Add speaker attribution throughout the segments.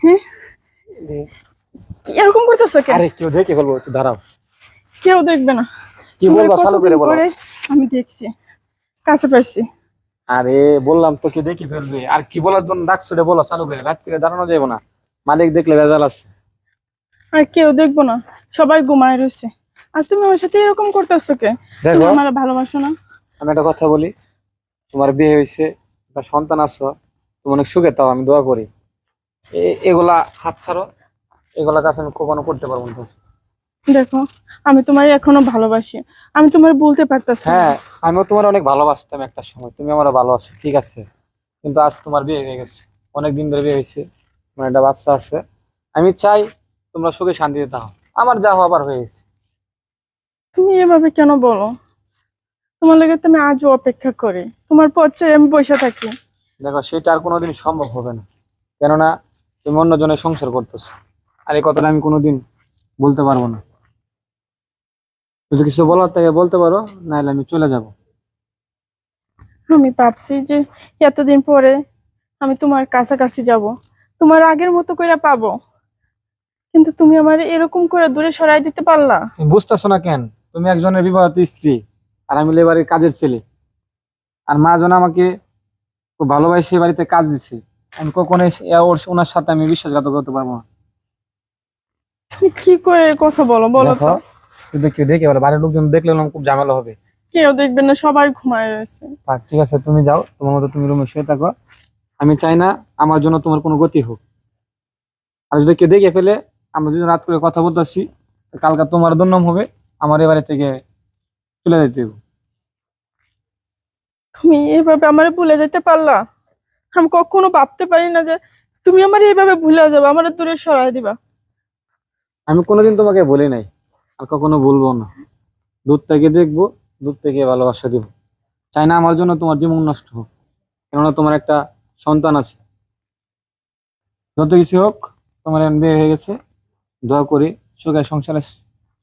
Speaker 1: হ্যাঁ এরকম করতেছো কেন?
Speaker 2: আরে কেউ দেখে বলব দাঁড়াও।
Speaker 1: কেউ দেখবে না।
Speaker 2: কি বলব চালু করে বলো।
Speaker 1: আমি দেখছি কাছে পাইছি।
Speaker 2: আরে বললাম তো কি দেখি ফেলবে। আর কি বলার জন্য ডাকছো রে বলো চালু করে। রাত করে দাঁড়ানো যাব না। মালিক দেখলে ভেজাল আছে।
Speaker 1: আর কেউ দেখব না সবাই ঘুমায় রয়েছে। আর তুমি আমার সাথে এরকম করতেছো কে?
Speaker 2: দেখো।
Speaker 1: আমার ভালোবাসো না।
Speaker 2: আমি একটা কথা বলি তোমার বিয়ে হয়েছে সন্তান আছো তুমি অনেক সুখে তাও আমি দোয়া করি। এ- এগুলা হাত ছাড়ো। এগুলা কাছে আমি কখনো করতে পারব না।
Speaker 1: দেখো আমি তোমার এখনও ভালোবাসি। আমি তোমার বলতে পারতেছি
Speaker 2: হ্যাঁ আমিও তোমার অনেক ভালোবাসতাম একটা সময়। তুমি আমার ভালোবাসো ঠিক আছে। কিন্তু আজ তোমার বিয়ে হয়ে গেছে। অনেক দিন ধরে বিয়ে হয়েছে। তোমার একটা বাচ্চা আছে। আমি চাই তোমরা সুখে শান্তিতে থাকো আমার যা হবার হয়ে গেছে।
Speaker 1: তুমি এভাবে কেন বলো? তোমার লাগে তো আমি আজও অপেক্ষা করি। তোমার পর চাই আমি বসে থাকি।
Speaker 2: দেখো সেটা আর কোনোদিন সম্ভব হবে না। কেননা তুমি অন্যজনের সংসার করতেছো। আর এই কথাটা আমি কোনোদিন বলতে পারব না। যদি কিছু বলার থাকে বলতে পারো নাহলে আমি চলে যাব।
Speaker 1: আমি ভাবছি যে এতদিন পরে আমি তোমার কাছাকাছি যাব। তোমার আগের মতো করে পাবো। কিন্তু তুমি আমার এরকম করে দূরে সরাই দিতে পারলা।
Speaker 2: বুঝতেছো না কেন? তুমি একজনের বিবাহিত স্ত্রী আর আমি লেবারের কাজের ছেলে। আর মা জন আমাকে খুব ভালোবাসে বাড়িতে কাজ দিছে। আমি কখনো ওনার সাথে আমি বিশ্বাসঘাতক করতে পারব না।
Speaker 1: কি করে কথা বলো বলো তো।
Speaker 2: যদি কেউ দেখে বলে বাড়ির লোকজন দেখলে খুব ঝামেলা হবে।
Speaker 1: কেউ দেখবে না সবাই ঘুমায় রয়েছে।
Speaker 2: থাক ঠিক আছে তুমি যাও তোমার মতো তুমি রুমে শুয়ে থাকো। আমি চাই না আমার জন্য তোমার কোনো গতি হোক। আর যদি কেউ দেখে ফেলে আমরা যদি রাত করে কথা বলতেছি কালকে তোমার দুর্নাম হবে আমার এবারে থেকে চলে যেতে হবে
Speaker 1: তুমি এভাবে আমার ভুলে যেতে পারলা? আমি কখনো ভাবতে পারি না যে তুমি আমার এইভাবে ভুলে যাবে, আমার দূরে সরাই দিবা।
Speaker 2: আমি কোনোদিন তোমাকে বলি নাই, আর কখনো বলব না। দূর থেকে দেখব, দূর থেকে ভালোবাসা দিব। চাই না আমার জন্য তোমার জীবন নষ্ট হোক, কেননা তোমার একটা সন্তান আছে। যত কিছু হোক, তোমার বিয়ে হয়ে গেছে। দয়া করি, সুখে সংসারে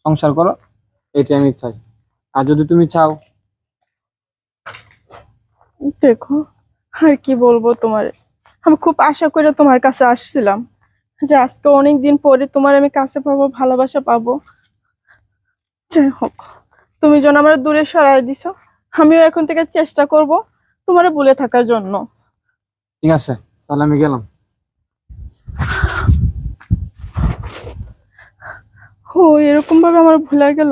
Speaker 2: সংসার করো, এটাই আমি চাই। আর যদি তুমি চাও
Speaker 1: দেখো আর কি বলব তোমার? আমি খুব আশা করে তোমার কাছে আসছিলাম যে আজকে অনেক দিন পরে তোমার আমি কাছে পাবো ভালোবাসা পাবো। যাই হোক তুমি যেন আমার দূরে সরাই দিছো আমিও এখন থেকে চেষ্টা করব তোমার বলে থাকার জন্য।
Speaker 2: ঠিক আছে তাহলে আমি গেলাম।
Speaker 1: ও এরকম ভাবে আমার ভুলে গেল?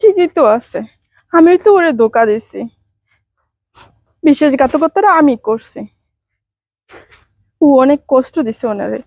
Speaker 1: ঠিকই তো আছে আমি তো ওরে ধোকা দিছি। বিশ্বাসঘাতকতাটা আমি করছি। ও অনেক কষ্ট দিছে ওনারে।